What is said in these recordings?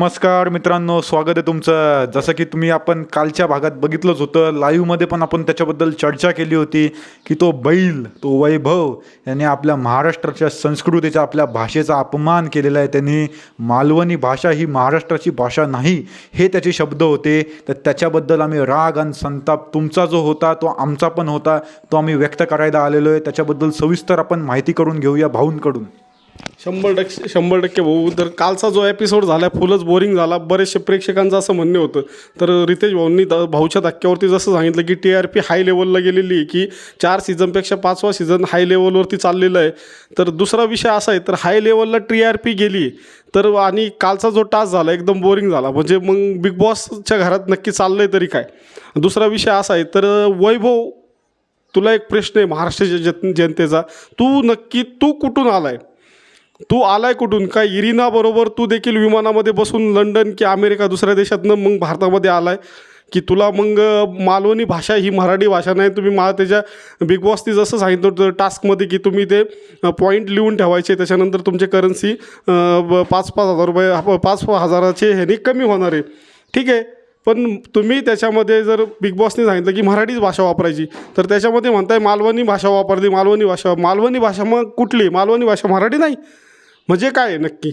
नमस्कार मित्रांनो स्वागत आहे तुमचं. जसं की तुम्ही आपण कालच्या भागात बघितलंच होतं लाईव्हमध्ये पण आपण त्याच्याबद्दल चर्चा केली होती की तो बैल तो वैभव याने आपल्या महाराष्ट्राच्या संस्कृतीचा आपल्या भाषेचा अपमान केलेला आहे. त्यांनी मालवणी भाषा ही महाराष्ट्राची भाषा नाही हे त्याचे शब्द होते. तर त्याच्याबद्दल आम्ही राग आणि संताप तुमचा जो होता तो आमचा पण होता. तो आम्ही व्यक्त करायला आलेलो आहे. त्याच्याबद्दल सविस्तर आपण माहिती करून घेऊया भाऊंकडून. शंभर टक्के शंभर टक्के भाऊ. तर कालचा जो एपिसोड झाला फुलच बोरिंग झाला. बरेचसे प्रेक्षकांचं असं म्हणणे होतं. तर रितेश भाऊंनी द भाऊच्या धक्क्यावरती जसं सांगितलं की टी आर पी हाय लेवलला गेलेली आहे की चार सीझनपेक्षा पाचवा सीझन हाय लेवलवरती चाललेलं आहे. तर दुसरा विषय असा आहे तर हाय लेवलला टी आर पी गेली तर आणि कालचा जो टास्क झाला एकदम बोरिंग झाला. म्हणजे मग बिग बॉसच्या घरात नक्की चाललं आहे तरी काय? दुसरा विषय असा आहे तर वैभव तुला एक प्रश्न आहे महाराष्ट्राच्या जन जनतेचा. तू नक्की तू कुठून आला आहे तू आलाय कुठून? काय इरिना बरोबर तू देखील विमानामध्ये बसून लंडन की अमेरिका दुसऱ्या देशातनं मग भारतामध्ये आलाय? की तुला मग मालवणी भाषा ही मराठी भाषा नाही तुम्ही मला त्याच्या बिग बॉसनी जसं सांगितलं होतं टास्कमध्ये की तुम्ही ते पॉईंट लिहून ठेवायचे त्याच्यानंतर तुमचे करन्सी पाच पाच हजार रुपये पाच हजाराचे ह्याने कमी होणार आहे. ठीक आहे? पण तुम्ही त्याच्यामध्ये जर बिग बॉसने सांगितलं की मराठीच भाषा वापरायची तर त्याच्यामध्ये म्हणताय मालवणी भाषा वापरली मालवणी भाषा मालवणी भाषा मग कुठली? मालवणी भाषा मराठी नाही? म्हणजे काय नक्की?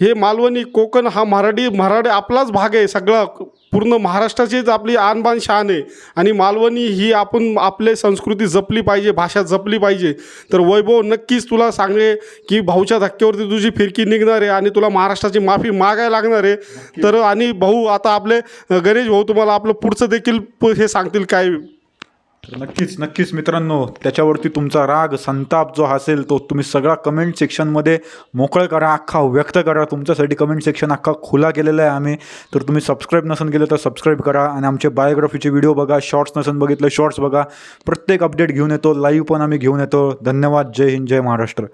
हे मालवणी कोकण हा मराठी मराठी आपलाच भाग आहे सगळा. पूर्ण महाराष्ट्राचीच आपली आणबाण शान आहे. आणि मालवणी ही आपण आपले संस्कृती जपली पाहिजे भाषा जपली पाहिजे. तर वैभव नक्कीच तुला सांगे की भाऊच्या धक्क्यावरती तुझी फिरकी निघणार आहे आणि तुला महाराष्ट्राची माफी मागायला लागणार आहे. तर आणि भाऊ आता आपले गणेश भाऊ तुम्हाला आपलं पुढचं देखील प- हे सांगतील काय? तर नक्कीच नक्कीच मित्रांनो त्याच्यावरती तुमचा राग संताप जो असेल तो तुम्ही सगळा कमेंट सेक्शनमध्ये मोकळं करा अख्खा व्यक्त करा. तुमच्यासाठी कमेंट सेक्शन अख्खा खुला केलेला आहे आम्ही. तर तुम्ही सबस्क्राईब नसेल केलं तर सबस्क्राईब करा आणि आमचे बायोग्राफीचे व्हिडिओ बघा शॉर्ट्स नसेल बघितलं शॉर्ट्स बघा. प्रत्येक अपडेट घेऊन येतो लाईव्ह पण आम्ही घेऊन येतो. धन्यवाद. जय हिंद जय महाराष्ट्र.